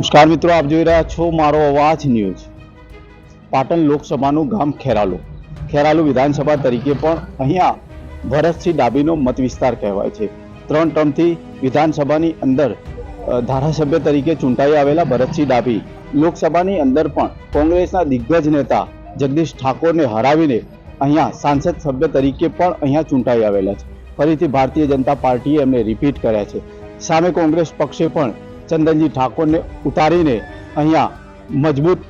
નમસ્કાર મિત્રો, આપ જોઈ રહ્યા છો મારો અવાજ ન્યૂઝ. પાટણ લોકસભાનું ગામ ખેરાલુ. ખેરાલુ વિધાનસભા તરીકે પણ અહીંયા ભરતસિંહ ડાબીનો મત વિસ્તાર કહેવાય છે. ત્રણ ટર્મથી વિધાનસભાની અંદર ધારાસભ્ય તરીકે ચૂંટાઈ આવેલા ભરતસિંહ ડાબી લોકસભાની અંદર પણ કોંગ્રેસના દિગ્ગજ નેતા જગદીશ ઠાકોરને હરાવીને અહીંયા સાંસદ સભ્ય તરીકે પણ અહીંયા ચૂંટાઈ આવેલા છે. ફરીથી ભારતીય જનતા પાર્ટીએ એમને રિપીટ કર્યા છે. સામે કોંગ્રેસ પક્ષે પણ ચંદનજી ઠાકોરને ઉતારીને અહીંયા મજબૂત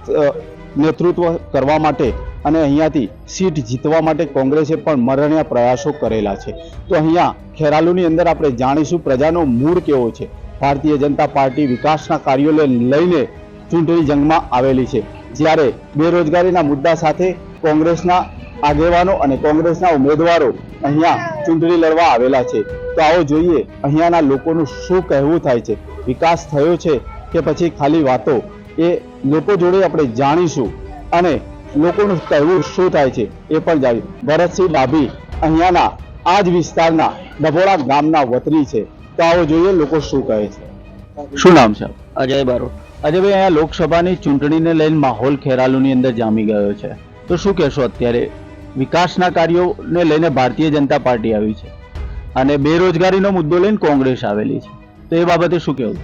નેતૃત્વ કરવા માટે અને અહીંયાથી સીટ જીતવા માટે કોંગ્રેસે પણ મરણ્યા પ્રયાસો કરેલા છે. તો અહીંયા ખેરાલુની અંદર આપણે જાણીશું પ્રજાનો મૂળ કેવો છે. ભારતીય જનતા પાર્ટી વિકાસના કાર્યોને લઈને ચૂંટણી જંગમાં આવેલી છે. જ્યારે બેરોજગારીના મુદ્દા સાથે કોંગ્રેસના આગેવાનો અને કોંગ્રેસના ઉમેદવારો અહીંયા ચૂંટણી લડવા આવેલા છે. તો આવો જોઈએ અહીંયાના લોકોનું શું કહેવું થાય છે? વિકાસ થયો છે કે પછી ખાલી વાતો? એ લોકો જોડે આપણે જાણીશું અને લોકોનું કહેવું શું થાય છે એ પણ જાણીશું. ભરતસિંહ ડાભી અહીંયાના આ જ વિસ્તારના ડભોળા ગામના વતની છે. તો આવો જોઈએ લોકો શું કહે છે. શું નામ છે? અજય બારોટ. અજયભાઈ, અહીંયા લોકસભાની ચૂંટણીને લઈને માહોલ ખેરાલુની અંદર જામી ગયો છે. તો શું કહેશો અત્યારે? વિકાસના કાર્યોને લઈને ભારતીય જનતા પાર્ટી આવી છે અને બેરોજગારીનો મુદ્દો લઈને કોંગ્રેસ આવેલી છે. તો એ બાબતે શું કહેવું?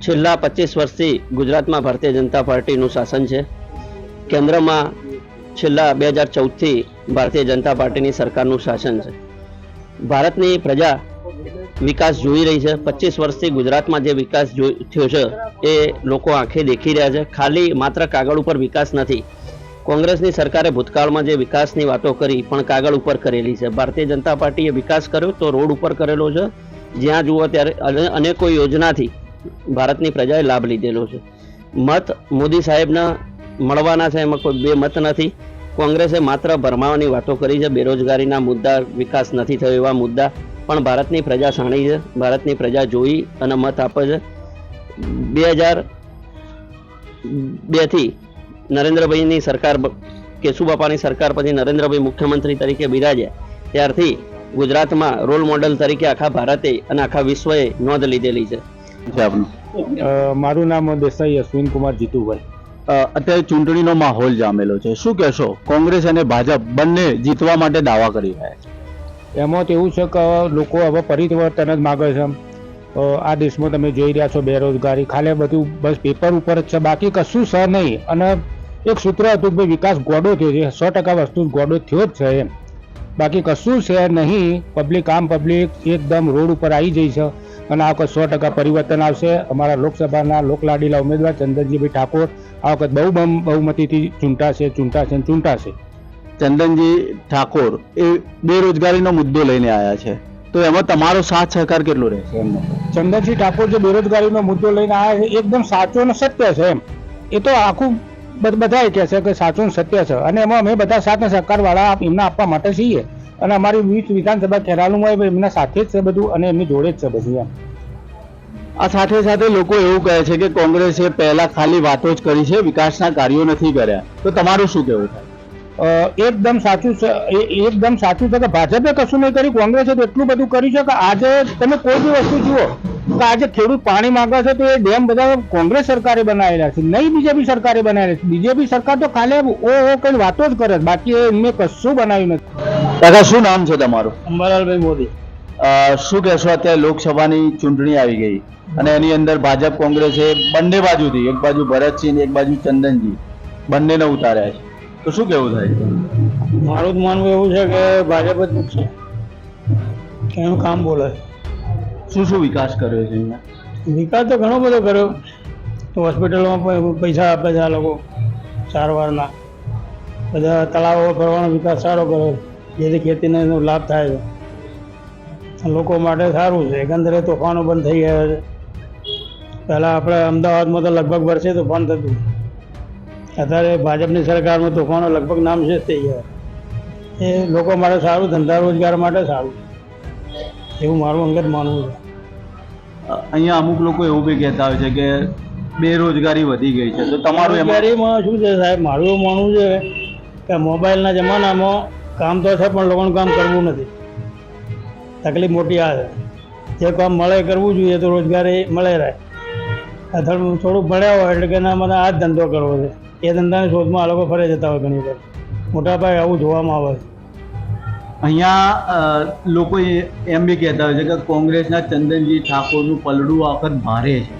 છેલ્લા પચીસ વર્ષથી ગુજરાતમાં ભારતીય જનતા પાર્ટીનું શાસન છે. કેન્દ્રમાં છેલ્લા બે હજાર ચૌદથી ભારતીય જનતા પાર્ટીની સરકારનું શાસન છે. ભારતની પ્રજા વિકાસ જોઈ રહી છે. પચીસ વર્ષથી ગુજરાતમાં જે વિકાસ થયો છે એ લોકો આંખે દેખી રહ્યા છે. ખાલી માત્ર કાગળ ઉપર વિકાસ નથી. કોંગ્રેસની સરકારે ભૂતકાળમાં જે વિકાસની વાતો કરી, પણ કાગળ ઉપર કરેલી છે. ભારતીય જનતા પાર્ટીએ વિકાસ કર્યો તો રોડ ઉપર કરેલો છે. જ્યાં જુઓ ત્યારે અને- અનેકો યોજનાથી ભારતની પ્રજાએ લાભ લીધેલો છે. મત મોદી સાહેબના મળવાના છે, એમાં કોઈ બે મત નથી. કોંગ્રેસે માત્ર ભરમાવાની વાતો કરી છે. બેરોજગારીના મુદ્દા, વિકાસ નથી થયો એવા મુદ્દા, પણ ભારતની પ્રજા સાણી છે. ભારતની પ્રજા જોઈ અને મત આપે છે. બે હજાર બેથી નરેન્દ્રભાઈની સરકાર કેશુબાપાની સરકાર પછી નરેન્દ્રભાઈ મુખ્યમંત્રી તરીકે બિરાજ્યા. ત્યારથી ગુજરાતમાં રોલ મોડલ તરીકે આખા ભારતે અને આખા વિશ્વએ નોંધ લીધેલી છે. મારું નામ દેસાઈ અશ્વિન કુમાર જીતુભાઈ અત્યારે ચૂંટણીનો માહોલ જામેલો છે. શું કહેશો? કોંગ્રેસ અને ભાજપ બંને જીતવા માટે દાવા કરી રહ્યા છે. એમાં તો એવું છે કે લોકો હવે પરિવર્તન જ માગે છે આ દેશમાં તમે જોઈ રહ્યા છો બેરોજગારી. ખાલી બધું બસ પેપર ઉપર જ છે. બાકી કશું સર નહીં. અને એક સૂત્ર હતું કે વિકાસ ગોડો થયો છે. સો ટકા વસ્તુ ગોડો થયો જ છે એમ. બાકી કશું છે નહીં. પબ્લિક આમ પબ્લિક એકદમ રોડ ઉપર આવી જઈ છે. અને આ વખત સો ટકા પરિવર્તન આવશે. અમારા લોકસભાના લોકલાડીલા ઉમેદવાર ચંદનજીભાઈ ઠાકોર આ વખત બહુ બમ બહુમતીથી ચૂંટાશે ચૂંટાશે ચૂંટાશે. ચંદનજી ઠાકોર એ બેરોજગારીનો મુદ્દો લઈને આવ્યા છે. તો એમાં તમારો સાથ સહકાર કેટલો રહેશે? એમનો ચંદનજી ઠાકોર જે બેરોજગારીનો મુદ્દો લઈને આવ્યા છે એકદમ સાચો અને સત્ય છે એમ. એ તો આખું બધા કહે છે કે સાચું સત્ય છે. અને એમાં અમે બધા સાથે ને સહકાર વાળા એમને આપવા માટે છીએ. અને અમારી વીસ વિધાનસભા ખેરાલુમાં એમના સાથે જ છે બધું અને એમની જોડે જ છે બધું એમ. આ સાથે સાથે લોકો એવું કહે છે કે કોંગ્રેસે પહેલા ખાલી વાતો જ કરી છે વિકાસના કાર્યો નથી કર્યા. તો તમારું શું કહેવું થાય? એકદમ સાચું છે એકદમ સાચું છે કે ભાજપે કશું નહીં કર્યું કોંગ્રેસે એટલું બધું કર્યું છે કે આજે તમે કોઈ બી વસ્તુ જુઓ આજે ખેડૂત પાણી માંગે છે તો એ ડેમ બધા કોંગ્રેસ સરકારે બનાવેલા છે. નહીં બીજેપી સરકારે બનાવેલા છે. બીજેપી સરકાર તો ખાલી ઓ ઓ કઈ વાતો જ કરે છે. બાકી એમને કશું બનાવ્યું નથી. કાકા શું નામ છે તમારું? અંબાલાલભાઈ મોદી. શું કહેશો અત્યારે લોકસભાની ચૂંટણી આવી ગઈ અને એની અંદર ભાજપ કોંગ્રેસે બંને બાજુથી એક બાજુ ભરતસિંહ એક બાજુ ચંદનજી બંનેને ઉતાર્યા છે. તો શું કેવું થાય? મારું જ માનવું એવું છે કે ભાજપ જ છે. એનું કામ બોલે શું શું વિકાસ કર્યો છે વિકાસ તો ઘણો બધો કર્યો. હોસ્પિટલમાં પૈસા આપે છે આ લોકો, સારવારના. બધા તળાવો ફરવાનો વિકાસ સારો કર્યો. જેથી ખેતીને એનો લાભ થાય છે. લોકો માટે સારું છે. એકંદરે તોફાનો બંધ થઈ ગયા છે. પહેલાં આપણે અમદાવાદમાં તો લગભગ વર્ષે તોફાન થતું. અત્યારે ભાજપની સરકારમાં તોફાનો લગભગ નામ છે થઈ ગયા. એ લોકો માટે સારું, ધંધા રોજગાર માટે સારું. એવું મારું અંગત માનવું છે. અહીંયા અમુક લોકો એવું બી કહેતા હોય છે કે બેરોજગારી વધી ગઈ છે. તો તમારું બેરોજગારીમાં શું છે સાહેબ? મારું એવું માનવું છે કે મોબાઈલના જમાનામાં કામ તો છે પણ લોકોનું કામ કરવું નથી. તકલીફ મોટી આ છે જે કામ મળે કરવું જોઈએ તો રોજગારી મળે રહે. અથડ થોડુંક ભણ્યા હોય એટલે કે ના મને આ જ ધંધો કરવો છે. એ ધંધાની શોધમાં આ લોકો ફરે જતા હોય ઘણી વાર. મોટા પાયે આવું જોવામાં આવે છે. અહીંયા લોકો એમ બી કહેતા હોય છે કે કોંગ્રેસના ચંદનજી ઠાકોરનું પલડું આ વખત ભારે છે.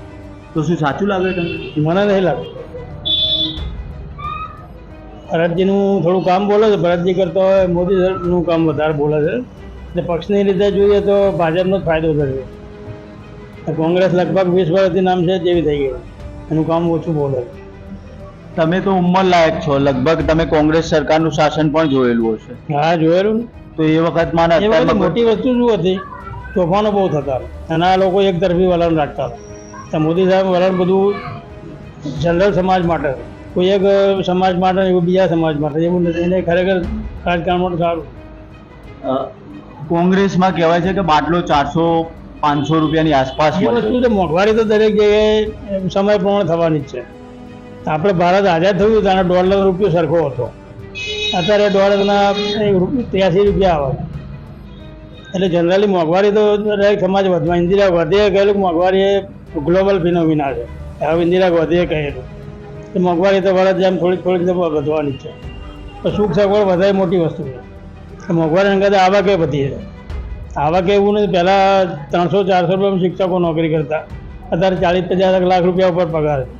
તો શું સાચું લાગે તમને? મને નહીં લાગે. ભરતજીનું થોડું કામ બોલે છે. ભરતજી કરતો હોય મોદી સાહેબનું કામ વધારે બોલે છે. એટલે પક્ષની રીતે જોઈએ તો ભાજપનો જ ફાયદો થશે. કોંગ્રેસ લગભગ વીસ વર્ષથી નામ છે જેવી થઈ ગઈ. એનું કામ ઓછું બોલે તમે તો ઉંમર લાયક છો. લગભગ તમે કોંગ્રેસ સરકારનું શાસન પણ જોયેલું હશે. હા જોયેલું તો એ વખત ને ને એ વખતે મોટી વસ્તુ શું હતી? તોફાનો બહુ થતા એના અને આ લોકો એક તરફી વલણ રાખતા હતા. તો મોદી સાહેબ વલણ બધું જનરલ સમાજ માટે કોઈ એક સમાજ માટે એવું બીજા સમાજ માટે. એવું નથી. એને ખરેખર રાજકારણ માટે સારું. કોંગ્રેસમાં કહેવાય છે કે બાટલો ચારસો પાંચસો રૂપિયાની આસપાસ એ વસ્તુ તો મોંઘવારી તો દરેક જગ્યાએ સમય પ્રમાણે થવાની જ છે. આપણે ભારત આઝાદ થયું ત્યારે ડોલર રૂપિયો સરખો હતો. અત્યારે ડોલરના ત્યાસી રૂપિયા આવે. એટલે જનરલી મોંઘવારી તો દરેક સમાજ વધવા ઇન્દિરા ગાંધીએ કહેલું મોંઘવારી એ ગ્લોબલ ફિનોમિના છે. હવે ઇન્દિરા ગાંધીએ કહેલું કે મોંઘવારી તો વરસ જેમ થોડીક થોડીક તો વધવાની છે. તો સુખ સગવડ વધારે મોટી વસ્તુ છે. તો મોંઘવારી અંગે આવકે વધી છે. આવક એવું નથી. પહેલાં ત્રણસો ચારસો રૂપિયામાં શિક્ષકો નોકરી કરતા. અત્યારે ચાલીસ પચાસ લાખ રૂપિયા ઉપર પગાર છે.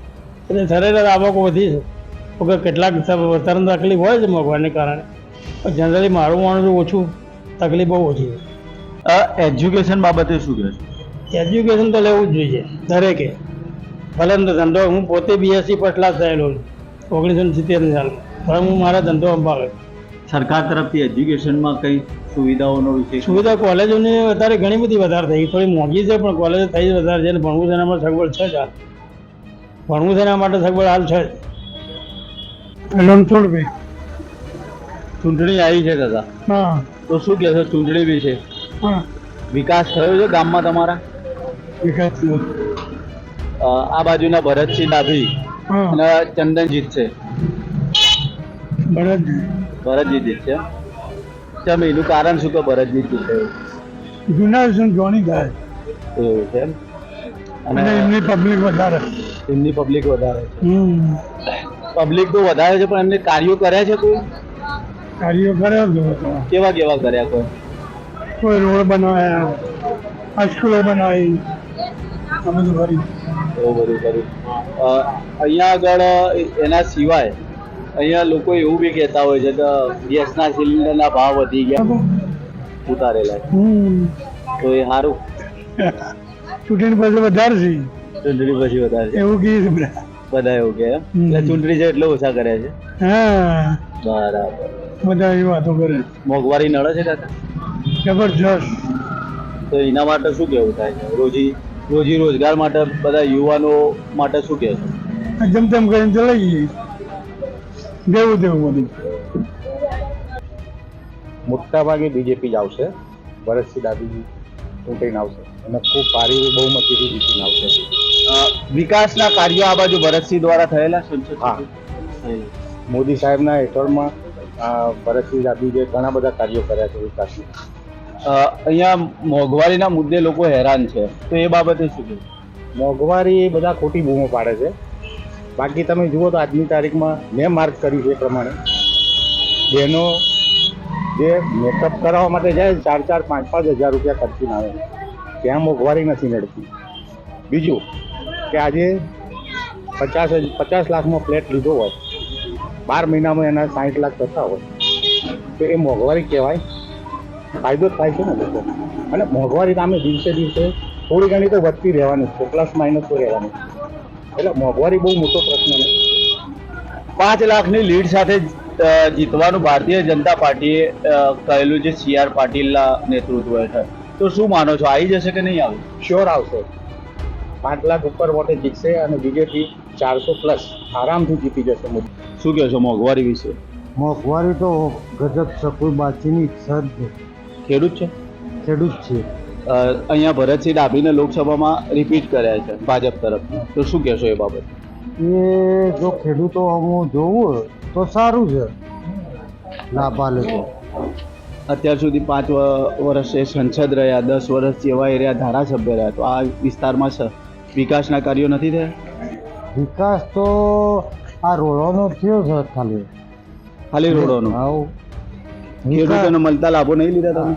એટલે સરેરાશ આવકો વધી છે. કે કેટલાક તરત તકલીફ હોય છે મોંઘવારીને કારણે. પણ જનરલી મારું માણસ ઓછું તકલીફ બહુ ઓછી છે. એજ્યુકેશન બાબતે શું કહે છે? એજ્યુકેશન તો લેવું જ જોઈએ દરેકે. ભલે ધંધો હું પોતે બીએસસી ફર્સ્ટ ક્લાસ થયેલો છું ઓગણીસો ને સિત્તેરની સાલમાં પણ હું મારા ધંધો સંભાળે. સરકાર તરફથી એજ્યુકેશનમાં કઈ સુવિધાઓનો વિશે સુવિધા કોલેજોની અત્યારે ઘણી બધી વધારે થઈ. થોડી મોંઘી છે પણ કોલેજો થઈ જ વધારે છે અને ભણવું એના માટે સગવડ છે જ હાલ. ભણવું છે એના માટે સગવડ હાલ છે જ. રણછોડભાઈ ચૂંટણી આવી છે કાકા હા. તો શું કહેશો ચૂંટણી બી છે. હા. વિકાસ થયો છે ગામમાં તમારા? વિકાસ આ બાજુના ભરતસિંહ ડાભી અને ચંદનજીત છે. બરાબર ભરતજી જીતશે કેમ એનું કારણ શું કે ભરતજી જીતે જૂના જોણી ગાય. એવું છે? અને એમની પબ્લિક વધારે. એમની પબ્લિક વધારે હમ. પબ્લિક તો વધારે છે પણ એમને કાર્યો કર્યા છે કોઈ? કાર્યો કરે કેવા કેવા કર્યા કોઈ? કોઈ રોડ બનાવ્યા હાઈસ્કૂલો બનાવી આ બધું કરી એવું બધું કર્યું. અહીંયા આગળ એના સિવાય અહીંયા લોકો એવું બી કહેતા હોય છે કે ગેસના સિલિન્ડરના ભાવ વધી ગયા. ઉતારેલા. તો એ સારું ચૂંટણી પછી વધારે છે. ચૂંટણી પછી વધારે એવું કહીએ છે બધા એવું કે? એમ? એટલે ચૂંટણી છે એટલે ઓછા કરે છે. હા. બરાબર. બધા એવી વાતો કરે. મોંઘવારી નડે છે કાકા? જબરજસ્ત. તો એના માટે શું કેવું થાય છે? રોજી રોજી રોજગાર માટે બધા યુવાનો માટે શું કે જેમ તેમ કરીને ચલાવી જઈએ. જેવું તેવું બધું. મોટા ભાગે બીજેપી જ આવશે. ભરતસિંહ ડાબી ચૂંટીને આવશે. અને ખૂબ સારી બહુમતીથી જીતીને આવશે. વિકાસના કાર્યો આ બાજુ ભરતસિંહ દ્વારા થયેલા હા. મોદી સાહેબના હેઠળમાં ભરતસિંહ ભરતસિંહ જે ઘણા બધા કાર્યો કર્યા છે વિકાસના. અહીંયા મોંઘવારીના મુદ્દે લોકો હેરાન છે. તો એ બાબતે શું કહેવું? મોંઘવારી એ બધા ખોટી બૂમો પાડે છે. બાકી તમે જુઓ તો આજની તારીખમાં મેં માર્ક કર્યું છે એ પ્રમાણે. બહેનો જે મેકઅપ કરાવવા માટે જાય ચાર ચાર પાંચ પાંચ હજાર રૂપિયા ખર્ચીને આવે ત્યાં મોંઘવારી નથી નડતી બીજું કે આજે પચાસ પચાસ લાખમાં ફ્લેટ લીધો હોય. બાર મહિનામાં એના સાઠ લાખ થતા હોય. તો એ મોંઘવારી કહેવાય. ફાયદો થાય છે ને લોકો. અને મોંઘવારી નામે દિવસે દિવસે થોડી ઘણી તો વધતી રહેવાની છે. પ્લસ માઇનસ તો રહેવાની એટલે મોંઘવારી બહુ મોટો પ્રશ્ન છે. પાંચ લાખની લીડ સાથે જીતવાનું ભારતીય જનતા પાર્ટીએ કહેલું છે સી આર પાટીલના નેતૃત્વ હેઠળ તો શું માનો છો? આવી જશે કે નહીં આવે? શ્યોર આવશે. પાંચ લાખ ઉપર વોટે જીતશે અને બીજેપી ચારસો પ્લસ આરામથી જીતી જશે મોદી. શું કહે છો મોંઘવારી વિશે? મોંઘવારી તો ગજબ સકુલબાચીની નહીં. ખેડૂત છે? ખેડૂત છે. અહીંયા ભરતસિંહ ડાભીને લોકસભામાં રિપીટ કર્યા છે ભાજપ તરફથી. તો શું કહેશો એ બાબત? એ જો ખેડૂતો હું જોવું તો સારું છે. લાભા આલે અત્યાર સુધી પાંચ વર્ષે સંસદ રહ્યા દસ વર્ષ જેવા એ રહ્યા ધારાસભ્ય રહ્યા તો આ વિસ્તારમાં વિકાસના કાર્યો નથી થયા? વિકાસ તો આ રોડોનો થયો છે ખાલી. ખાલી રોડોનો? આવું. ખેડૂતોને મળતા લાભો નહીં લીધા તમે?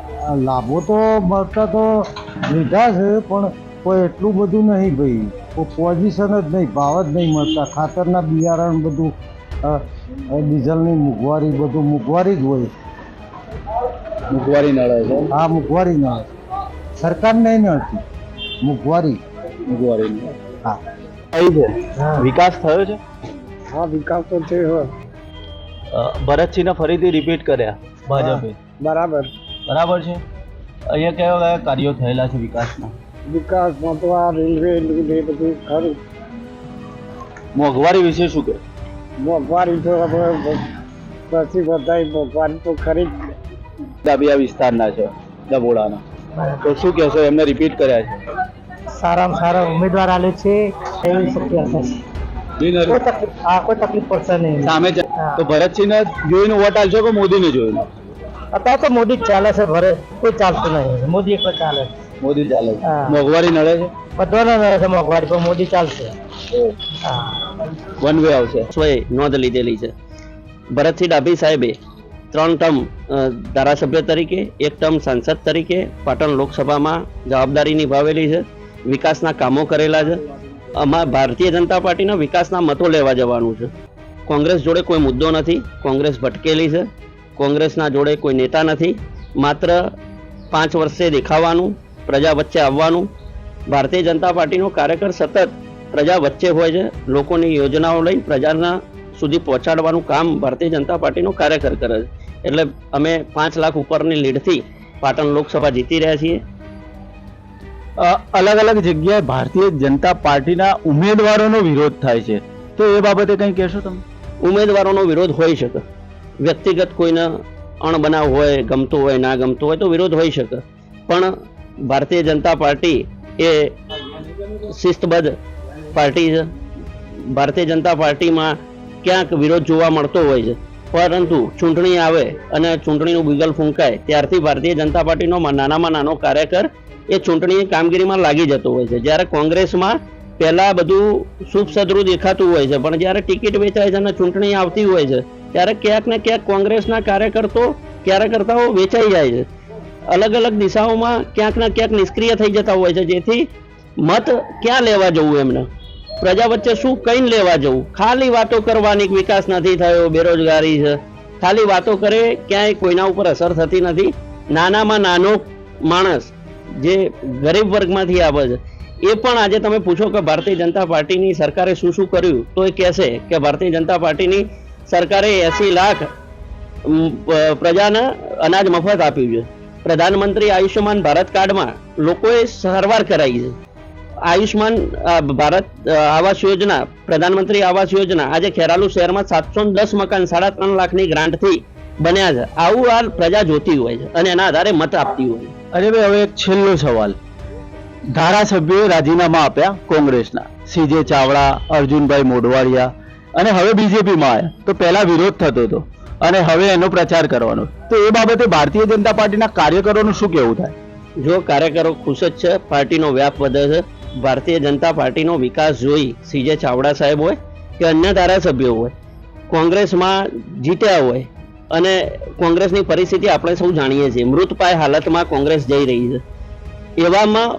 લાભો તો મળતા તો લીધા છે પણ કોઈ એટલું બધું નહીં ભાઈ. કોઈ પોઝિશન જ નહીં ભાવ જ નહીં મળતા. ખાતરના બિયારણ બધું ડીઝલની મોંઘવારી બધું મોંઘવારી જ હોય. મોંઘવારી નળે છે? આ મોંઘવારી ના સરકાર નહીં નળતી મોંઘવારી. મોંઘવારી હા. કઈ છે? વિકાસ થયો છે? હા વિકાસ તો થયો ભરતસિંહને ફરીથી રિપીટ કર્યા ભાજપે. બરાબર. બરાબર છે? અહીંયા કયા કયા કાર્યો થયેલા છે વિકાસના? વિકાસમાં તો આ રેલવે એ બધું ખરું. મોંઘવારી વિશે શું કહે? મોંઘવારી તો પછી બધા મોંઘવારી તો ખરી જ. ડાબિયા વિસ્તારના છે ડબોડાના તો શું કહેશો એમને રિપીટ કર્યા છે? સારામાં સારા ઉમેદવાર આલે છે એવી શક્યતા છે. કોઈ તકલીફ હા કોઈ તકલીફ પડશે નહીં. સામે તો ભરતસિંહને જોઈને વોટ આલશો કે મોદીને જોઈને? અત્યારે તો મોદી જ ચાલે છે ભરે. કોઈ ચાલતું નહીં. મોદી એક ચાલે મોદી ચાલે મોંઘવારી નડે છે? બધાને નડે છે મોંઘવારી પણ મોદી ચાલશે. વન વે આવશે. સ્વએ નોંધ લીધેલી છે. ભરતસિંહ ડાભી સાહેબે ત્રણ ટર્મ ધારાસભ્ય તરીકે એક ટર્મ સાંસદ તરીકે પાટણ લોકસભામાં જવાબદારી નિભાવેલી છે. વિકાસના કામો કરેલા છે. આમાં ભારતીય જનતા પાર્ટીના વિકાસના મતો લેવા જવાનું છે. કોંગ્રેસ જોડે કોઈ મુદ્દો નથી. કોંગ્રેસ ભટકેલી છે. કોંગ્રેસના જોડે કોઈ નેતા નથી. માત્ર પાંચ વર્ષે દેખાવાનું, પ્રજા વચ્ચે આવવાનું. ભારતીય જનતા પાર્ટીનો કાર્યકર સતત પ્રજા વચ્ચે હોય છે. લોકોની યોજનાઓ લઈ પ્રજાના સુધી પહોંચાડવાનું કામ ભારતીય જનતા પાર્ટીનો કાર્યકર કરે છે. એટલે અમે પાંચ લાખ ઉપરની લીડથી પાટણ લોકસભા જીતી રહ્યા છીએ. અલગ અલગ જગ્યાએ ભારતીય જનતા પાર્ટીના ઉમેદવારોનો વિરોધ થાય છે. તો એ બાબતે કંઈ કહેશો તમે? ઉમેદવારોનો વિરોધ હોઈ શકે. વ્યક્તિગત કોઈને અણબનાવ હોય, ગમતો હોય, ના ગમતો હોય તો વિરોધ હોઈ શકે. પણ ભારતીય જનતા પાર્ટી એ શિસ્તબદ્ધ પાર્ટી છે. ભારતીય જનતા પાર્ટીમાં ક્યાંક વિરોધ જોવા મળતો હોય છે. પરંતુ ચૂંટણી આવે અને ચૂંટણીનું બિગલ ફૂંકાય, ત્યારથી ભારતીય જનતા પાર્ટીનો નાનામાં નાનો કાર્યકર એ ચૂંટણીની કામગીરીમાં લાગી જતો હોય છે. જ્યારે કોંગ્રેસમાં પહેલાં બધું શુભ સદરું દેખાતું હોય છે, પણ જ્યારે ટિકિટ વેચાય છે અને ચૂંટણી આવતી હોય છે, ત્યારે ક્યાંક ને ક્યાંક કોંગ્રેસના કાર્યકર્તો કાર્યકર્તાઓ વેચાઈ જાય છે. અલગ અલગ દિશાઓમાં ક્યાંક ને ક્યાંક નિષ્ક્રિય થઈ જતા હોય છે, જેથી મત ક્યાં લેવા જવું એમને? પ્રજા વચ્ચે શું કઈ લેવા જવું? ખાલી વાતો કરવાની વિકાસ નથી થયો, બેરોજગારી છે. ખાલી વાતો કરે, ક્યાંય કોઈના ઉપર અસર થતી નથી. નાનામાં નાનો માણસ જે ગરીબ વર્ગમાંથી આવે છે, એ પણ આજે તમે પૂછો કે ભારતીય જનતા પાર્ટીની સરકારે શું શું કર્યું, તો એ કહેશે કે ભારતીય જનતા પાર્ટીની સરકારે એસી લાખ પ્રજાને અનાજ મફત આપ્યું છે. પ્રધાનમંત્રી આયુષ્યમાન ભારત કાર્ડમાં લોકોએ સારવાર કરાવી છે. આયુષ્માન ભારત આવાસ યોજના પ્રધાનમંત્રી આવાસ યોજના આજે ખેરાલુ શહેરમાં સાતસો દસ મકાન સાડા ત્રણ લાખની ગ્રાન્ટથી બન્યા છે. આવું આ પ્રજા જોતી હોય છે અને એના આધારે મત આપતી હોય છે. અરે ભાઈ હવે એક છેલ્લો સવાલ. ધારાસભ્યોએ રાજીનામા આપ્યા કોંગ્રેસના. સીજે ચાવડા અર્જુનભાઈ મોઢવાડિયા અને હવે બીજેપીમાં આવ્યા. તો પહેલા વિરોધ થતો હતો અને હવે એનો પ્રચાર કરવાનો. તો એ બાબતે ભારતીય જનતા પાર્ટીના કાર્યકરોનું શું કહેવું થાય? જો કાર્યકરો ખુશ જ છે પાર્ટીનો વ્યાપ વધે છે ભારતીય જનતા પાર્ટીનો વિકાસ જોઈ સીજે ચાવડા સાહેબ હોય કે અન્ય ધારાસભ્યો હોય, કોંગ્રેસમાં જીત્યા હોય અને કોંગ્રેસની પરિસ્થિતિ આપણે સૌ જાણીએ છીએ. મૃતપાય હાલતમાં કોંગ્રેસ જઈ રહી છે. એવામાં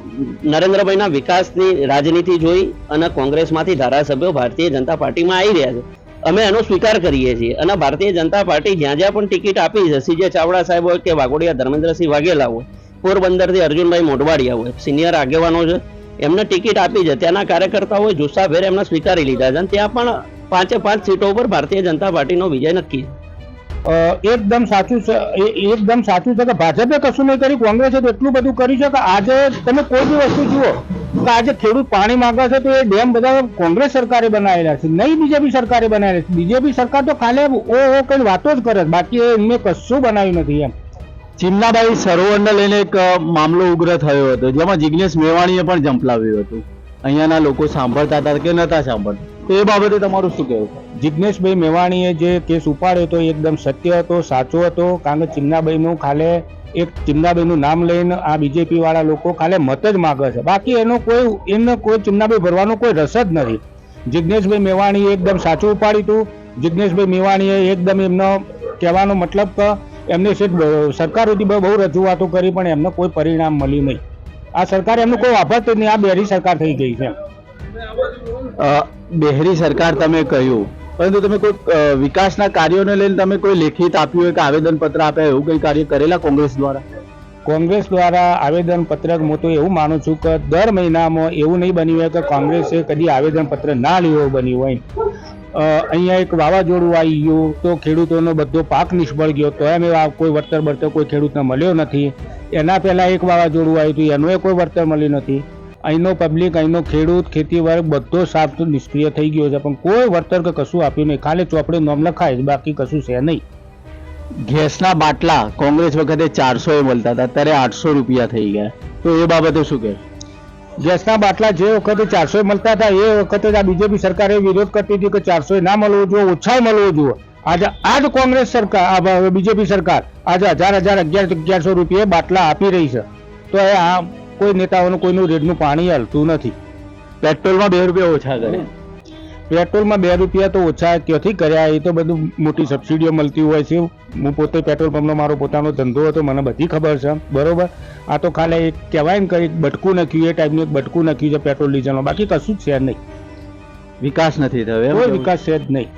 નરેન્દ્રભાઈના વિકાસની રાજનીતિ જોઈ અને કોંગ્રેસમાંથી ધારાસભ્યો ભારતીય જનતા પાર્ટીમાં આવી રહ્યા છે. અમે એનો સ્વીકાર કરીએ છીએ અને ભારતીય જનતા પાર્ટી જ્યાં જ્યાં પણ ટિકિટ આપી છે સીજે ચાવડા સાહેબ હોય કે વાઘોડિયા ધર્મેન્દ્રસિંહ વાઘેલા હોય, પોરબંદરથી અર્જુનભાઈ મોઢવાડિયા હોય, સિનિયર આગેવાનો છે એમને ટિકિટ આપી છે. તેના કાર્યકર્તાઓએ જુસ્સાભેર એમને સ્વીકારી લીધા છે. અને ત્યાં પણ પાંચે પાંચ સીટો ઉપર ભારતીય જનતા પાર્ટીનો વિજય નક્કી એકદમ સાચું છે. એકદમ સાચું છે. કે ભાજપે કશું નહીં કર્યું? કોંગ્રેસે તો એટલું બધું કર્યું છે કે આજે તમે કોઈ બી વસ્તુ જુઓ કે આજે ખેડૂત પાણી માંગે છે તો એ ડેમ બધા કોંગ્રેસ સરકારે બનાવેલા છે. નહીં બીજેપી સરકારે બનાવેલા છે. બીજેપી સરકાર તો ખાલી ઓ ઓ કઈ વાતો જ કરે બાકી એમને કશું બનાવ્યું નથી એમ. ચિમનાભાઈ સરોવરને લઈને એક મામલો ઉગ્ર થયો હતો, જેમાં જિગ્નેશ મેવાણીએ પણ ઝંપલાવ્યું હતું. અહીંયાના લોકો સાંભળતા હતા કે નતા સાંભળતા. તો એ બાબતે તમારું શું કહેવું? જિજ્ઞેશભાઈ મેવાણીએ જે કેસ ઉપાડ્યો હતો એકદમ સત્ય હતો, સાચો હતો. કારણ કે ચિમનાબાઈનું ખાલે એક ચિમનાબાઈનું નામ લઈને આ બીજેપી વાળા લોકો ખાલી મત જ માગે છે. બાકી એનો કોઈ એમને કોઈ ચિમનાબાઈ ભરવાનો કોઈ રસ જ નથી. જિજ્ઞેશભાઈ મેવાણીએ એકદમ સાચું ઉપાડ્યું હતું. જિજ્ઞેશભાઈ મેવાણીએ એકદમ એમનો કહેવાનો મતલબ કે એમને શેઠ બ- સરકાર સુધી બહુ રજૂઆતો કરી, પણ એમને કોઈ પરિણામ મળ્યું નહીં. આ સરકાર એમનો કોઈ વાપરતું નહીં. આ બહેરી સરકાર થઈ ગઈ છે. બેહરી બહેરી સરકાર તમે કહ્યું. પરંતુ તમે કોઈ વિકાસના કાર્યોને લઈને તમે કોઈ લેખિત આપ્યું હોય કે આવેદનપત્ર આપ્યા, એવું કંઈ કાર્ય કરેલા કોંગ્રેસ દ્વારા? કોંગ્રેસ દ્વારા આવેદન પત્રક હું તો એવું માનું છું કે દર મહિનામાં એવું નહીં બન્યું હોય કે કોંગ્રેસે કદી આવેદન પત્ર ના લેવું બન્યું હોય. અહીંયા એક વાવાઝોડું આવી ગયું, તો ખેડૂતોનો બધો પાક નિષ્ફળ ગયો, તો એમ એવા કોઈ વળતર બળતર કોઈ ખેડૂતને મળ્યો નથી. એના પહેલાં એક વાવાઝોડું આવ્યું હતું, એનું કોઈ વળતર મળ્યું નથી. અહીંનો પબ્લિક, અહીંનો ખેડૂત ખેતી વર્ગ બધો સાફ નિષ્ક્રિય થઈ ગયો છે, પણ કોઈ વળતર કે કશું આપ્યું નહીં. ખાલી ચોપડે નોમ લખાય બાકી કશું છે નહીં. ગેસના બાટલા કોંગ્રેસ વખતે ચારસો એ મળતા હતા, અત્યારે આઠસો રૂપિયા થઈ ગયા. તો એ બાબતે શું કહે? ગેસના બાટલા જે વખતે ચારસો મળતા હતા, એ વખતે જ આ બીજેપી સરકારે વિરોધ કરતી હતી કે ચારસો ના મળવું જોઈએ ઓછા મળવું જોઈએ. આજે આજ કોંગ્રેસ સરકાર, આ બીજેપી સરકાર આજે હજાર હજાર, અગિયાર, અગિયારસો રૂપિયા બાટલા આપી રહી છે. તો આ કોઈ નેતાઓનું, કોઈનું રેડનું પાણી હલતું નથી. પેટ્રોલમાં બે રૂપિયા ઓછા કરે. પેટ્રોલમાં બે રૂપિયા તો ઓછા ક્યાંથી કર્યા? એ તો બધું મોટી સબસિડીઓ મળતી હોય છે. હું પોતે પેટ્રોલ પંપનો મારો પોતાનો ધંધો હતો મને બધી ખબર છે. બરોબર? આ તો ખાલી એક કહેવાય ને કે એક બટકું નાખ્યું એ ટાઈપનું એક બટકું નાખ્યું છે પેટ્રોલ ડીઝલમાં. બાકી કશું જ છે નહીં. વિકાસ નથી થયો કોઈ વિકાસ છે જ નહીં.